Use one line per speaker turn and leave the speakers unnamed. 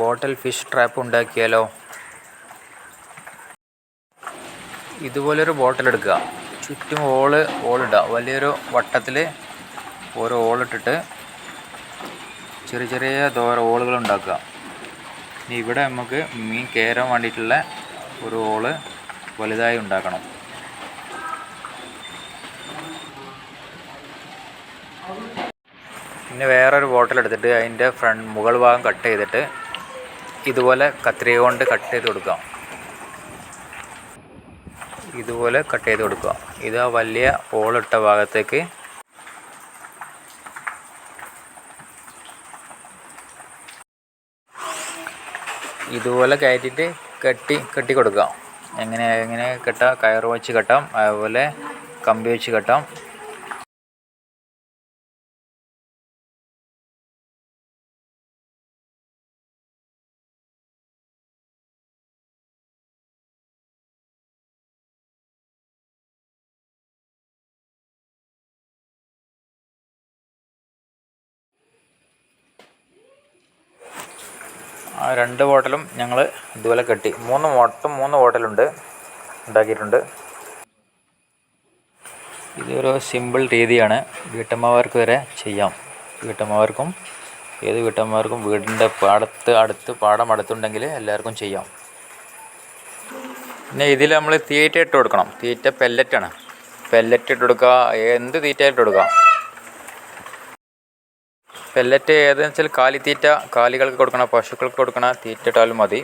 ബോട്ടിൽ fish trap ഉണ്ടാക്കിയാലോ? ഇതുപോലൊരു ബോട്ടിൽ എടുക്കുക. ചുറ്റും ഓൾ ഓളിടുക വലിയൊരു വട്ടത്തിൽ ഓരോ ഓളിട്ടിട്ട് ചെറിയ ചെറിയ ദോര ഓളുകൾ ഉണ്ടാക്കുക. ഇനി ഇവിടെ നമുക്ക് മീൻ കയറാൻ വേണ്ടിയിട്ടുള്ള ഒരു ഓൾ വലുതായി ഉണ്ടാക്കണം. പിന്നെ വേറൊരു ബോട്ടിൽ എടുത്തിട്ട് അതിന്റെ ഫ്രണ്ട് മുകൾ ഭാഗം കട്ട് ചെയ്തിട്ട് ഇതുപോലെ കത്രിക കൊണ്ട് കട്ട് ചെയ്ത് കൊടുക്കാം. ഇതുപോലെ കട്ട് ചെയ്ത് കൊടുക്കുക ഇത് ആ വലിയ ഹോളിട്ട ഭാഗത്തേക്ക് ഇതുപോലെ കയറ്റിയിട്ട് കെട്ടി കെട്ടി കൊടുക്കാം. എങ്ങനെ എങ്ങനെ കെട്ടാം? കയറ് വെച്ച് കെട്ടാം. അതുപോലെ കമ്പി വെച്ച് കെട്ടാം. ആ രണ്ട് ബോട്ടിലും ഞങ്ങൾ ഇതുപോലെ കെട്ടി. മൂന്ന് മൊത്തം മൂന്ന് ബോട്ടിലുണ്ട്. ഉണ്ടാക്കിയിട്ടുണ്ട്. ഇതൊരു സിമ്പിൾ രീതിയാണ്. വീട്ടമ്മമാർക്ക് വരെ ചെയ്യാം. വീട്ടമ്മമാർക്കും ഏത് വീട്ടമ്മമാർക്കും വീടിന്റെ പാടത്ത് അടുത്ത് പാടം അടുത്തുണ്ടെങ്കിൽ എല്ലാവർക്കും ചെയ്യാം. പിന്നെ ഇതിൽ നമ്മൾ തീറ്റ ഇട്ട് കൊടുക്കണം. തീറ്റ പെല്ലറ്റാണ് പെല്ലറ്റ് ഇട്ട് കൊടുക്കുക. എന്ത് തീറ്റ ഇട്ട് കൊടുക്കുക പെല്ലറ്റ് ഏതെന്ന് വെച്ചാൽ കാലിത്തീറ്റ കാലികൾക്ക് കൊടുക്കണ പശുക്കൾക്ക് കൊടുക്കണ തീറ്റ ഇട്ടാലും മതി.